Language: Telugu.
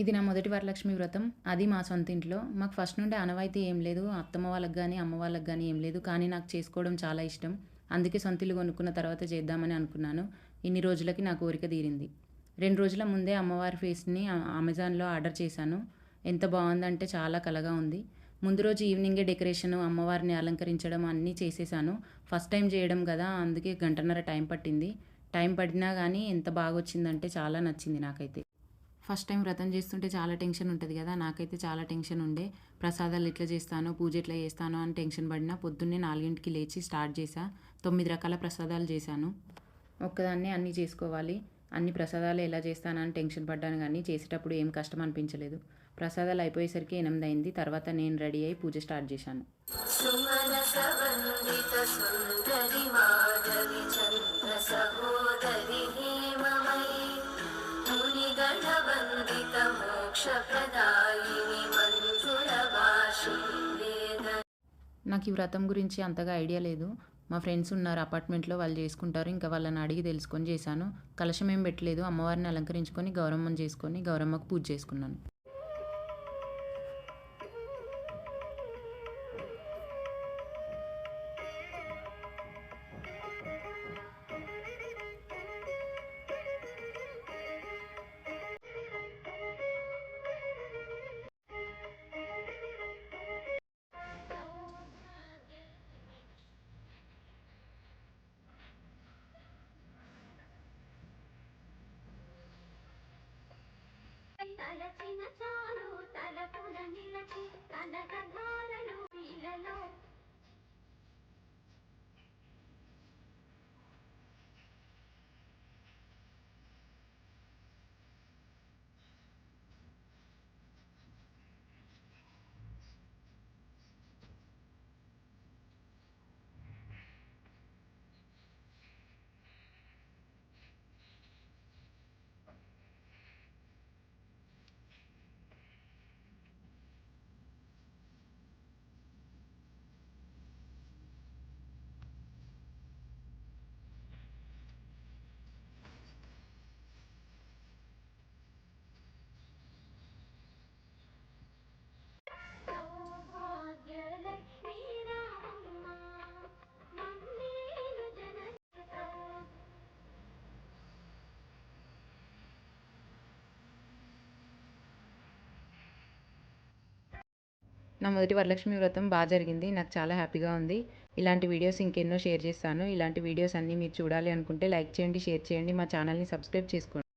ఇది నా మొదటి వరలక్ష్మి వ్రతం. అది మా సొంత ఇంట్లో. మాకు ఫస్ట్ నుండి అనవాయితీ ఏం లేదు. అత్తమ్మ వాళ్ళకి కానీ అమ్మ వాళ్ళకి కానీ ఏం లేదు. కానీ నాకు చేసుకోవడం చాలా ఇష్టం. అందుకే సొంత ఇల్లు కొనుక్కున్న తర్వాత చేద్దామని అనుకున్నాను. ఇన్ని రోజులకి నా కోరిక తీరింది. రెండు రోజుల ముందే అమ్మవారి ఫేస్ని అమెజాన్లో ఆర్డర్ చేశాను. ఎంత బాగుందంటే చాలా కలగా ఉంది. ముందు రోజు ఈవినింగే డెకరేషన్ అమ్మవారిని అలంకరించడం అన్నీ చేసేసాను. ఫస్ట్ టైం చేయడం కదా అందుకే గంటన్నర టైం పట్టింది. టైం పడినా కానీ ఎంత బాగా వచ్చిందంటే చాలా నచ్చింది నాకైతే. ఫస్ట్ టైం వ్రతం చేస్తుంటే చాలా టెన్షన్ ఉంటుంది కదా నాకైతే చాలా టెన్షన్ ఉండే. ప్రసాదాలు ఎట్లా చేస్తానో పూజ ఎట్లా చేస్తానో అని టెన్షన్ పడినా పొద్దున్నే నాలుగింటికి లేచి స్టార్ట్ చేశా తొమ్మిది రకాల ప్రసాదాలు చేశాను. ఒక్కదాన్నే అన్నీ చేసుకోవాలి. అన్ని ప్రసాదాలు ఎలా చేస్తానని టెన్షన్ పడ్డాను కానీ చేసేటప్పుడు ఏం కష్టం అనిపించలేదు. ప్రసాదాలు అయిపోయేసరికి ఎనిమిది అయింది తర్వాత నేను రెడీ అయి పూజ స్టార్ట్ చేశాను. నాకు ఈ వ్రతం గురించి అంతగా ఐడియా లేదు. మా ఫ్రెండ్స్ ఉన్నారు అపార్ట్మెంట్లో వాళ్ళు చేసుకుంటారు ఇంకా వాళ్ళని అడిగి తెలుసుకొని చేశాను. కలశం ఏం పెట్టలేదు అమ్మవారిని అలంకరించుకొని గౌరమ్మను చేసుకొని గౌరమ్మకు పూజ చేసుకున్నాను. i China, China, China. నా మొదటి వరలక్ష్మి వ్రతం బాగా జరిగింది. నాకు చాలా హ్యాపీగా ఉంది. ఇలాంటి వీడియోస్ ఇంకెన్నో షేర్ చేస్తాను. ఇలాంటి వీడియోస్ అన్నీ మీరు చూడాలి అనుకుంటే లైక్ చేయండి షేర్ చేయండి. మా ఛానల్ని సబ్స్క్రైబ్ చేసుకోండి.